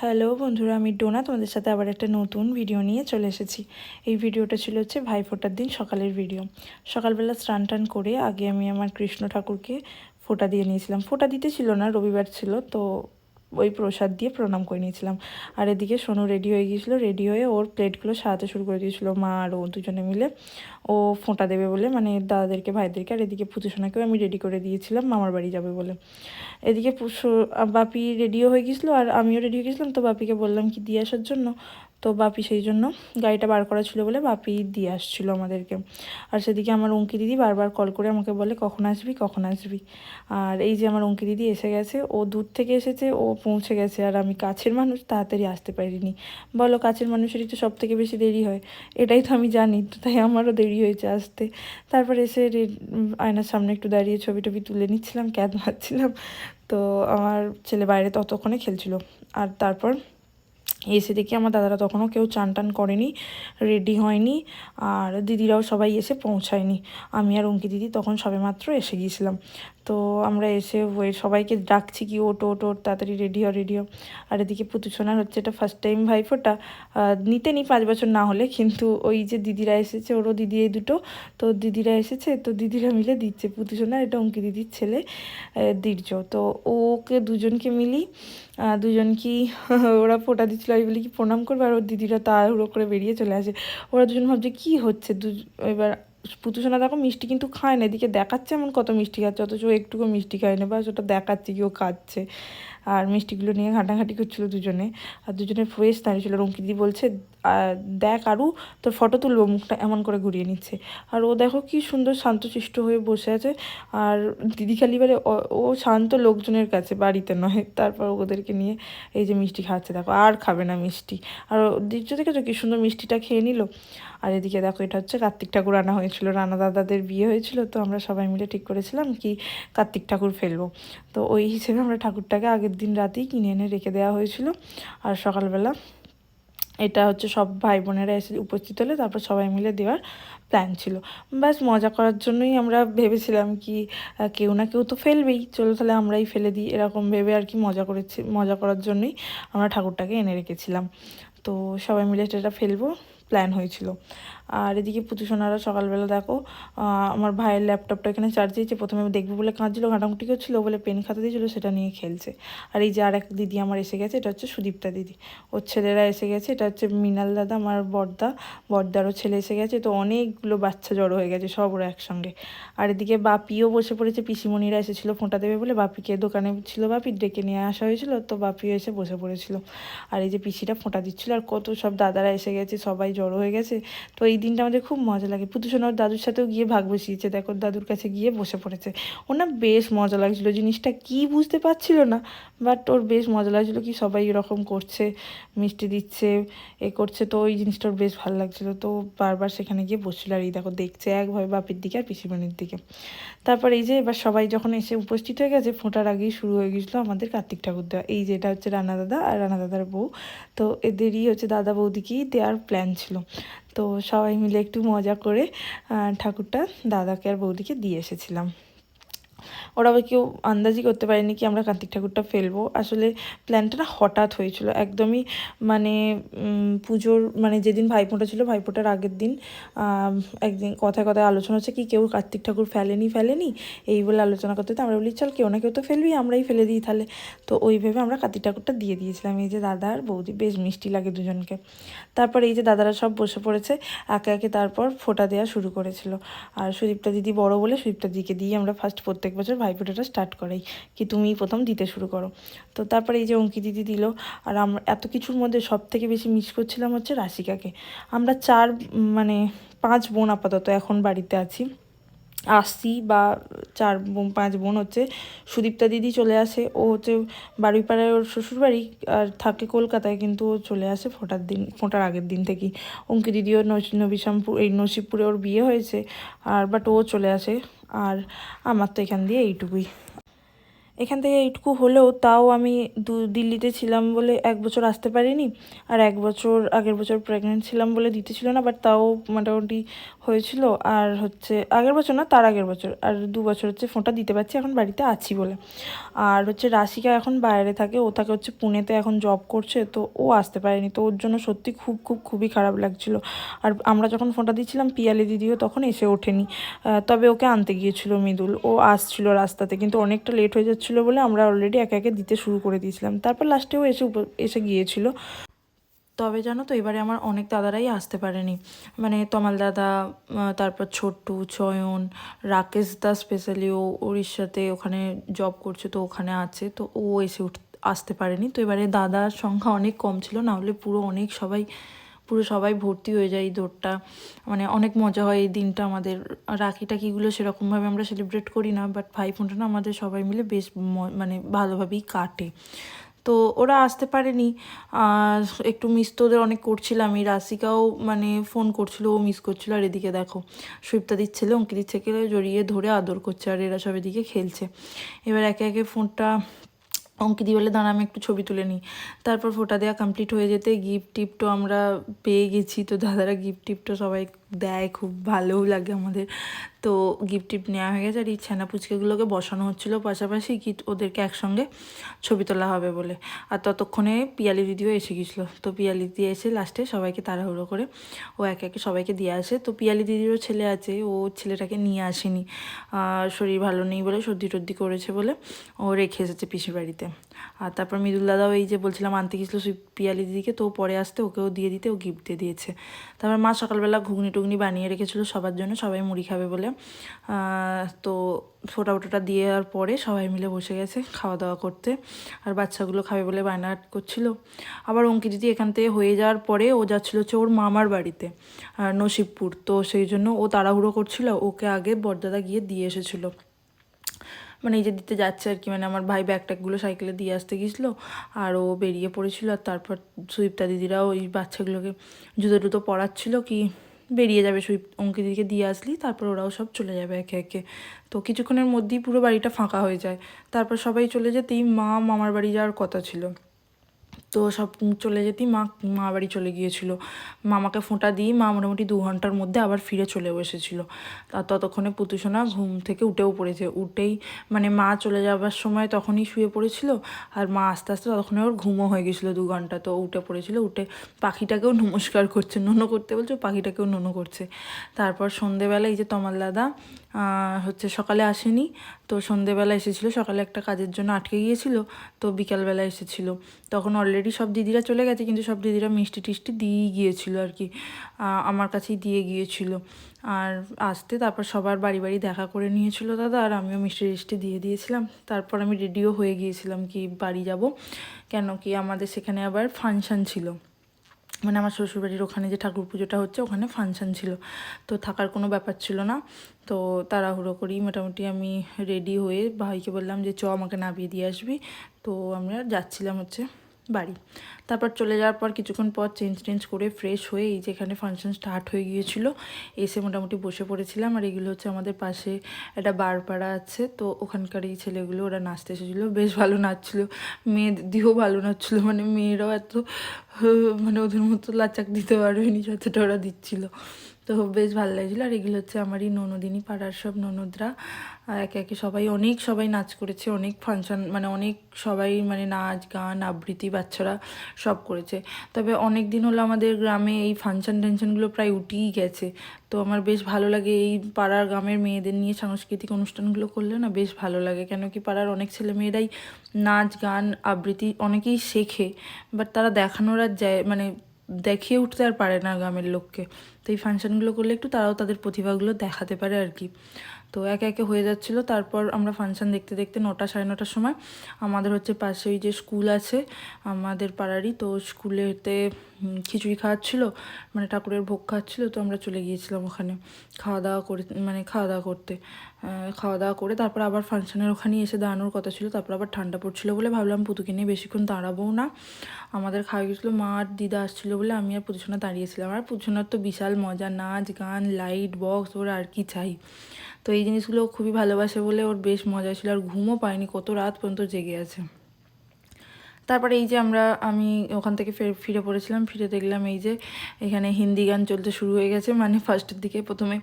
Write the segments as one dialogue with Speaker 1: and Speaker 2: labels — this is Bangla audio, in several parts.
Speaker 1: হ্যালো বন্ধুরা, আমি ডোনা, তোমাদের সাথে আবার একটা নতুন ভিডিও নিয়ে চলে এসেছি। এই ভিডিওটা ছিল হচ্ছে ভাইফোঁটার দিন সকালের ভিডিও সকালবেলা স্নান টান করে আগে আমি আমার কৃষ্ণ ঠাকুরকে ফোঁটা দিয়ে নিয়েছিলাম। ফোটা দিতে ছিল না, রবিবার ছিল, তো ওই প্রসাদ দিয়ে প্রণাম করে নিয়েছিলাম। আর এদিকে সোনু রেডি হয়ে গিয়েছিল রেডি হয়ে ওর প্লেটগুলো সাজাতে শুরু করে দিয়েছিলো, মা আর ও দুজনে মিলে। ও ফোঁটা দেবে বলে মানে দাদাদেরকে, ভাইদেরকে, আর এদিকে পুতুসোনাকেও আমি রেডি করে দিয়েছিলাম, মামার বাড়ি যাবে বলে। এদিকে পুষো বাপি রেডিও হয়ে গিয়েছিল, আর আমিও রেডি হয়ে গেছিলাম তো বাপিকে বললাম কি, দিয়ে আসার জন্য? তো বাপি সেই জন্য গাড়িটা বার করা ছিল বলে বাপি দিয়ে আসছিল আমাদেরকে। আর সেদিকে আমার অঙ্কি দিদি বারবার কল করে আমাকে বলে, কখন আসবি? কখন আসবি? আর এই যে আমার অঙ্কি দিদি এসে গেছে, ও দূর থেকে এসেছে, ও পৌঁছে গেছে, আর আমি কাছের মানুষ, তাড়াতাড়ি আসতে পারিনি। বলো কাছের মানুষেরই তো সব থেকে বেশি দেরি হয়, এটাই তো আমি জানি, তো তাই আমারও দেরি হয়েছে আসতে। তারপর এসে আয়নার সামনে একটু দাঁড়িয়ে ছবি টবি তুলে নিচ্ছিলাম ক্যাদ মারছিলাম তো আমার ছেলে বাইরে ততক্ষণে খেলছিল। আর তারপর এসে দেখি আমার দাদারা তখনও কেউ চান টান করেনি রেডি হয়নি আর দিদিরাও সবাই এসে পৌঁছায়নি। আমি আর অঙ্কি দিদি তখন সবেমাত্র এসে গিয়েছিলাম। তো আমরা এসে ওই সবাইকে ডাকছি কি ওটো ওটো তাড়াতাড়ি রেডি হ রেডি হ আর এদিকে পুতুসোনার হচ্ছে এটা ফার্স্ট টাইম ভাইফোঁটা। নিতে নি পাঁচ বছর না হলে, কিন্তু ওই যে দিদিরা এসেছে, ওরও দিদি এই দুটো। তো দিদিরা এসেছে, তো দিদিরা মিলে দিচ্ছে। পুতুসোনার এটা অঙ্কি দিদির ছেলে দীর্য। তো ওকে দুজনকে মিলি দুজন কি ওরা ফোটা দিচ্ছিল, আমি বলি কি প্রণাম করবে, আর ওর দিদিরা তাড়াহুড়ো করে বেরিয়ে চলে আসে। ওরা দুজন ভাবছে কী হচ্ছে? দু এবার পুতুসোনা দেখো মিষ্টি কিন্তু খায় না, এদিকে দেখাচ্ছে এমন কত মিষ্টি খাচ্ছে, অথচ একটুকু মিষ্টি খায় না বা ওটা দেখাচ্ছে কি ও খাচ্ছে। আর মিষ্টিগুলো নিয়ে ঘাঁটাঘাঁটি করছিল দুজনে। আর দুজনের ফেস দাঁড়িয়েছিল। রঙ্কিদি বলছে দেখ আরও তোর ফটো তুলবো, মুখটা এমন করে ঘুরিয়ে নিচ্ছে। আর ও দেখো কি সুন্দর শান্তশিষ্ট হয়ে বসে আছে। আর দিদি খালি ও শান্ত লোকজনের কাছে, বাড়িতে নয়। তারপর ওদেরকে নিয়ে এই যে মিষ্টি খাচ্ছে। দেখো, আর খাবে না মিষ্টি। আর দিচ্ছ দেখেছ কি সুন্দর মিষ্টিটা খেয়ে নিল? আর এদিকে দেখো, এটা হচ্ছে কার্তিক ঠাকুর আনা হয়েছিল। রানা দাদাদের বিয়ে হয়েছিল, তো আমরা সবাই মিলে ঠিক করেছিলাম কি কার্তিক ঠাকুর ফেলব। তো ওই হিসেবে আমরা ঠাকুরটাকে আগের দিন রাতেই কিনে এনে রেখে দেওয়া হয়েছিল। আর সকালবেলা এটা হচ্ছে সব ভাই বোনেরা এসে উপস্থিত হলে তারপর সবাই মিলে দেওয়ার প্ল্যান ছিল। ব্যাস, মজা করার জন্যই আমরা ভেবেছিলাম কি কেউ না কেউ তো ফেলবেই। চলো তাহলে আমরাই ফেলে দিই। এরকম ভেবে আর কি মজা করেছি, মজা করার জন্যই আমরা ঠাকুরটাকে এনে রেখেছিলাম। তো সবাই মিলে সেটা ফেলব। প্ল্যান হয়েছিল। আর এদিকে পুতুসোনারা সকালবেলা দেখো আমার ভাইয়ের ল্যাপটপটা এখানে চার্জ দিয়েছে। প্রথমে দেখব বলে কাঁদছিল ঘাটাঘুটি করছিল বলে পেন খাতা দিয়েছিল, সেটা নিয়ে খেলছে। আর এই যে আর এক দিদি আমার এসে গেছে, এটা হচ্ছে সুদীপ্তা দিদি। ওর ছেলেরা এসে গেছে, এটা হচ্ছে মিনাল দাদা, আমার বর্দা। বর্দারও ছেলে এসে গেছে, তো অনেকগুলো বাচ্চা জড়ো হয়ে গেছে, সব ওরা একসঙ্গে। আর এদিকে বাপিও বসে পড়েছে, পিসিমণিরা এসেছিল ফোঁটা দেবে বলে, বাপিকে দোকানে ছিল বাপি, ডেকে নিয়ে আসা হয়েছিল, তো বাপিও এসে বসে পড়েছিল। আর এই যে পিসিটা ফোঁটা দিচ্ছিল, আর কত সব দাদারা এসে গেছে, সবাই জড়ো হয়ে গেছে। তো এই দিনটা আমাদের খুব মজা লাগে। পুতুসোনা ওর দাদুর সাথেও গিয়ে ভাগ বসিয়েছে। দেখো দাদুর কাছে গিয়ে বসে পড়েছে। ওর না বেশ মজা লাগছিল। জিনিসটা কি বুঝতে পারছিল না বাট ওর বেশ মজা লাগছিল কি সবাই এরকম করছে, মিষ্টি দিচ্ছে, এ করছে। তো ওই জিনিসটা ওর বেশ ভালো লাগছিল। তো বারবার সেখানে গিয়ে বসছিল। আর এই দেখো, দেখছে একভাবে বাপির দিকে আর পিসিমণির দিকে। তারপর এই যে এবার সবাই যখন এসে উপস্থিত হয়ে গেছে, ফোঁটার আগেই শুরু হয়ে গেছিল আমাদের কার্তিক ঠাকুর দেওয়া। এই যেটা হচ্ছে রানা দাদা আর রানা দাদার বউ। তো এদেরই হচ্ছে দাদা বৌদিকেই দেওয়ার প্ল্যান ছিল। তো সবাই মিলে একটু মজা করে ঠাকুরটা দাদাকে আর বৌদিকে দিয়ে এসেছিলাম। ওরা আবার কেউ আন্দাজই করতে পারেনি কি আমরা কার্তিক ঠাকুরটা ফেলব। আসলে প্ল্যানটা না হঠাৎ হয়েছিল। একদমই মানে পুজোর মানে যেদিন ভাইফোঁটা ছিল, ভাইফোঁটার আগের দিন একদিন কথায় কথায় আলোচনা হচ্ছে কি, কেউ কার্তিক ঠাকুর ফেলেনি ফেলেনি? এই বলে আলোচনা করতে তো আমরা বলি, চল কেউ না কেউ তো ফেলবি আমরাই ফেলে দিই তাহলে। তো ওইভাবে আমরা কার্তিক ঠাকুরটা দিয়ে দিয়েছিলাম। এই যে দাদা আর বৌদি, বেশ মিষ্টি লাগে দুজনকে। তারপর এই যে দাদারা সব বসে পড়েছে, একে একে তারপর ফোঁটা দেওয়া শুরু করেছিল। আর সুদীপটা দিদি বড় বলে সুদীপটা দিদিকে দিয়ে আমরা ফার্স্ট প্রত্যেক বছর ভাইফোঁটাটা স্টার্ট করাই, কি তুমি প্রথম দিতে শুরু করো। তো তারপরে এই যে অঙ্কি দিদি দিল, আর আমরা এত কিছুর মধ্যে সব থেকে বেশি মিস করছিলাম হচ্ছে রাশিকাকে। আমরা চার মানে পাঁচ বোন আপাতত এখন বাড়িতে আছি। আসছি বা চার বোন, পাঁচ বোন হচ্ছে, সুদীপ্তা দিদি চলে আসে। ও হচ্ছে বাড়িপাড়ায় ওর শ্বশুরবাড়ি আর থাকে কলকাতায়, কিন্তু ও চলে আসে ফোটার দিন, ফোটার আগের দিন থেকেই। অঙ্কি দিদিও নবিশামপুর, এই নসিবপুরে ওর বিয়ে হয়েছে, আর বাট ও চলে আসে। আর আমার তো এখান দিয়ে এইটুকুই। এখান থেকে এইটুকু হলেও তাও আমি দু দিল্লিতে ছিলাম বলে এক বছর আসতে পারিনি আর এক বছর আগের বছর প্রেগনেন্ট ছিলাম বলে দিতে ছিল না বাট তাও মোটামুটি হয়েছিল। আর হচ্ছে আগের বছর না, তার আগের বছর। আর দু বছর হচ্ছে ফোনটা দিতে পারছি, এখন বাড়িতে আছি বলে। আর হচ্ছে রাশিকা এখন বাইরে থাকে, ও থাকে হচ্ছে পুনেতে এখন জব করছে, তো ও আসতে পারেনি। তো ওর জন্য সত্যি খুব খুব, খুবই খারাপ লাগছিল। আর আমরা যখন ফোনটা দিচ্ছিলাম, পিয়ালি দিদিও তখন এসে ওঠেনি। তবে ওকে আনতে গিয়েছিল মৃদুল। ও আসছিল রাস্তাতে, কিন্তু অনেকটা লেট হয়ে যাচ্ছিল। বলে আমরা অলরেডি একে একে দিতে শুরু করে দিয়েছিলাম। তারপর লাস্টেও এসে এসে গিয়েছিল। তবে জানো তো, এবারে আমার অনেক দাদারাই আসতে পারেনি। মানে তমাল দাদা তারপর ছোট্টু, চয়ন, রাকেশ দা স্পেশালি ও উড়িষ্যাতে ওখানে জব করছে, তো ওখানে আছে, তো ও এসে উঠ আসতে পারেনি। তো এবারে দাদার সংখ্যা অনেক কম ছিল, না হলে পুরো অনেক সবাই পুরো সবাই ভর্তি হয়ে যায় এই দৌড়টা। মানে অনেক মজা হয় এই দিনটা আমাদের। রাখি টাকিগুলো সেরকমভাবে আমরা সেলিব্রেট করি না বাট ভাই ফোনটা না আমাদের সবাই মিলে বেশ মানে ভালোভাবেই কাটে। তো ওরা আসতে পারেনি। একটু মিস তো ওদের অনেক করছিলাম এই রাশিকাও মানে ফোন করছিল, ও মিস করছিল। আর এদিকে দেখো সুইপতা দিচ্ছিল অঙ্কিতির থেকে জড়িয়ে ধরে আদর করছে, আর এরা সব এদিকে খেলছে। এবার একে একে ফোনটা অঙ্কিতি বলে, দাঁড়া, আমি একটু ছবি তুলে নিই। তারপর ফোটা দেওয়া কমপ্লিট হয়ে যেতে গিফট টিপটো আমরা পেয়ে গেছি। তো দাদারা গিফট টিপটো সবাই দেয়, খুব ভালোও লাগে আমাদের। তো গিফট টিফট নেওয়া হয়ে গেছে আর এই ছানা পুচকেগুলোকে বসানো হচ্ছিল। পাশাপাশি কি ওদেরকে একসঙ্গে ছবি তোলা হবে বলে। আর ততক্ষণে পিয়ালি দিদিও এসে গেছিল। তো পিয়ালি দিদি এসে লাস্টে সবাইকে তাড়াহুড়ো করে ও একে একে সবাইকে দিয়ে আসে। তো পিয়ালি দিদিরও ছেলে আছে, ও ছেলেটাকে নিয়ে আসেনি। শরীর ভালো নেই বলে সর্দি টর্দি করেছে বলে ও রেখে এসেছে পিসির বাড়িতে। আর তারপর মৃদুল দাদাও এই যে বলছিলাম, আনতে গেছিল সুই পিয়ালি দিদিকে, তো পরে আসতে ওকেও দিয়ে দিতে, ও গিফট দিয়ে দিয়েছে। তারপর মা সকালবেলা ঘুগনি টুগনি বানিয়ে রেখেছিলো সবার জন্য, সবাই মুড়ি খাবে বলে। তো ফোটা ফোটাটা দিয়ে আর পরে সবাই মিলে বসে গেছে খাওয়া দাওয়া করতে, আর বাচ্চাগুলো খাবে বলে বায়না করছিল। আবার অঙ্কি দিদি এখান থেকে হয়ে যাওয়ার পরে ও যাচ্ছিল হচ্ছে ওর মামার বাড়িতে নসিবপুর। তো সেই জন্য ও তাড়াহুড়ো করছিল, ওকে আগে বরদাদা গিয়ে দিয়ে এসেছিল। মানে এই যে দিতে যাচ্ছে আর কি মানে আমার ভাই ব্যাগ ট্যাগগুলো সাইকেলে দিয়ে আসতে গেছিল আর ও বেরিয়ে পড়েছিল, আর তারপর সুইপ্তা দিদিরা ওই বাচ্চাগুলোকে জুতো টুতো পড়াচ্ছিল কি বেরিয়ে যাবে সুইপ অঙ্কি দিদিকে দিয়ে আসলি, তারপর ওরাও সব চলে যাবে একে একে। তো কিছুক্ষণের মধ্যেই পুরো বাড়িটা ফাঁকা হয়ে যায়। তারপর সবাই চলে যেতেই মা মামার বাড়ি যাওয়ার কথা ছিল। তো সব চলে যেতেই মা মা বাড়ি চলে গিয়েছিল। মামাকে ফোঁটা দিয়ে মা মোটামুটি দু ঘণ্টার মধ্যে আবার ফিরে চলে এসেছিল আর ততক্ষণে পুতুসোনা ঘুম থেকে উঠেও পড়েছে। উঠেই মানে মা চলে যাবার সময় তখনই শুয়ে পড়েছিল আর মা আস্তে আস্তে ততক্ষণে ওর ঘুমও হয়ে গেছিল দু ঘণ্টা। তো উঠে পড়েছিল, উঠে পাখিটাকেও নমস্কার করছে, নোনো করতে বলছে পাখিটাকেও নোনো করছে। তারপর সন্ধেবেলা এই যে তমাল দাদা হচ্ছে সকালে আসেনি। তো সন্ধেবেলা এসেছিল, সকালে একটা কাজের জন্য আটকে গিয়েছিল, তো বিকালবেলা এসেছিল। তখন অলরেডি সব দিদিরা চলে গেছে, কিন্তু সব দিদিরা মিষ্টি টিষ্টি দিয়েই গিয়েছিল আর কি। আমার কাছেই দিয়ে গিয়েছিল। আর আসতে তারপর সবার বাড়ি বাড়ি দেখা করে নিয়েছিল দাদা, আর আমিও মিষ্টি টিষ্টি দিয়ে দিয়েছিলাম। তারপর আমি রেডিও হয়ে গিয়েছিলাম কি বাড়ি যাব। কেন কি আমাদের সেখানে আবার ফাংশন ছিল। মানে আমার শ্বশুরবাড়ির ওখানে যে ঠাকুর পুজোটা হচ্ছে, ওখানে ফাংশান ছিল। তো থাকার কোনো ব্যাপার ছিল না। তো তাড়াহুড়ো করি মোটামুটি আমি রেডি হয়ে ভাইকে বললাম যে, চ, আমাকে নামিয়ে দিয়ে আসবি। তো আমরা যাচ্ছিলাম হচ্ছে বাড়ি। তারপর চলে যাওয়ার পর কিছুক্ষণ পর চেঞ্জ টেঞ্জ করে ফ্রেশ হয়ে এই যেখানে ফাংশন স্টার্ট হয়ে গিয়েছিল, এসে মোটামুটি বসে পড়েছিলাম। আর এগুলো হচ্ছে আমাদের পাশে একটা বারপাড়া আছে, তো ওখানকার এই ছেলেগুলো ওরা নাচতে এসেছিল। বেশ ভালো নাচছিলো। মেয়েদিও ভালো নাচছিলো। মানে মেয়েরাও এত মানে ওদের মতো লাচাক দিতে পারবেনি যতটা ওরা দিচ্ছিল। তো বেশ ভালো লাগছিল। আর এগুলো হচ্ছে আমারই ননদিনী পাড়ার সব ননদরা। একে একে সবাই, অনেক সবাই নাচ করেছে। অনেক ফাংশন মানে অনেক সবাই মানে নাচ, গান, আবৃত্তি, বাচ্চারা সব করেছে। তবে অনেক দিন হলো আমাদের গ্রামে এই ফাংশন টেনশনগুলো প্রায় উঠেই গেছে। তো আমার বেশ ভালো লাগে এই পাড়ার গ্রামের মেয়েদের নিয়ে সাংস্কৃতিক অনুষ্ঠানগুলো করলে না বেশ ভালো লাগে। কেন কি পাড়ার অনেক ছেলে মেয়েরাই নাচ, গান, আবৃত্তি অনেকেই শেখে বাট তারা দেখানোর আর যায় মানে দেখিয়ে উঠতে আর পারে না গ্রামের লোককে। তো এই ফাংশনগুলো করলে একটু তারাও তাদের প্রতিভাগুলো দেখাতে পারে আর কি। তো একে একে হয়ে যাচ্ছিল। তারপর আমরা ফাংশন দেখতে দেখতে নটা, সাড়ে নটার সময় আমাদের হচ্ছে পাশে ওই যে স্কুল আছে আমাদের পাড়ারই, তো স্কুলেতে খিচুড়ি খাওয়াচ্ছিল মানে ঠাকুরের ভোগ খাওয়াচ্ছিল, তো আমরা চলে গিয়েছিলাম ওখানে খাওয়া দাওয়া করে মানে খাওয়া দাওয়া করতে। খাওয়া দাওয়া করে তারপর আবার ফাংশানের ওখানেই এসে দাঁড়ানোর কথা ছিল, তারপর আবার ঠান্ডা পড়ছিল বলে ভাবলাম পুতুকে নিয়ে বেশিক্ষণ দাঁড়াবোও না। আমাদের খাওয়া গেছিল, মা আর দিদা আসছিল বলে আমি আর পুতুসোনা দাঁড়িয়েছিলাম। আর পুতুসোনার তো বিশাল মজা, নাচ, গান লাইট বক্স ওর আর কি চাই। তো এই জিনিসগুলো খুবই ভালোবাসে বলে ওর বেশ মজা ছিল আর ঘুমও পায়নি, কত রাত পর্যন্ত জেগে আছে। তারপরে এই যে আমরা, আমি ওখান থেকে ফের, ফিরে পড়েছিলাম। ফিরে দেখলাম এই যে এখানে হিন্দি গান চলতে শুরু হয়ে গেছে। মানে ফার্স্টের দিকে প্রথমে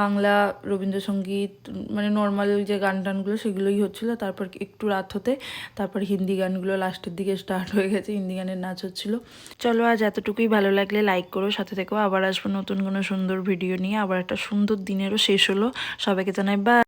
Speaker 1: বাংলা, রবীন্দ্রসঙ্গীত মানে নর্মাল যে গান টানগুলো সেগুলোই হচ্ছিল। তারপর একটু রাত হতে তারপর হিন্দি গানগুলো লাস্টের দিকে স্টার্ট হয়ে গেছে। হিন্দি গানের নাচ হচ্ছিল। চলো আজ এতটুকুই। ভালো লাগলে লাইক করো। সাথে থেকেও আবার আসব নতুন কোনো সুন্দর ভিডিও নিয়ে। আবার একটা সুন্দর দিনেরও শেষ হলো। সবাইকে জানাই বা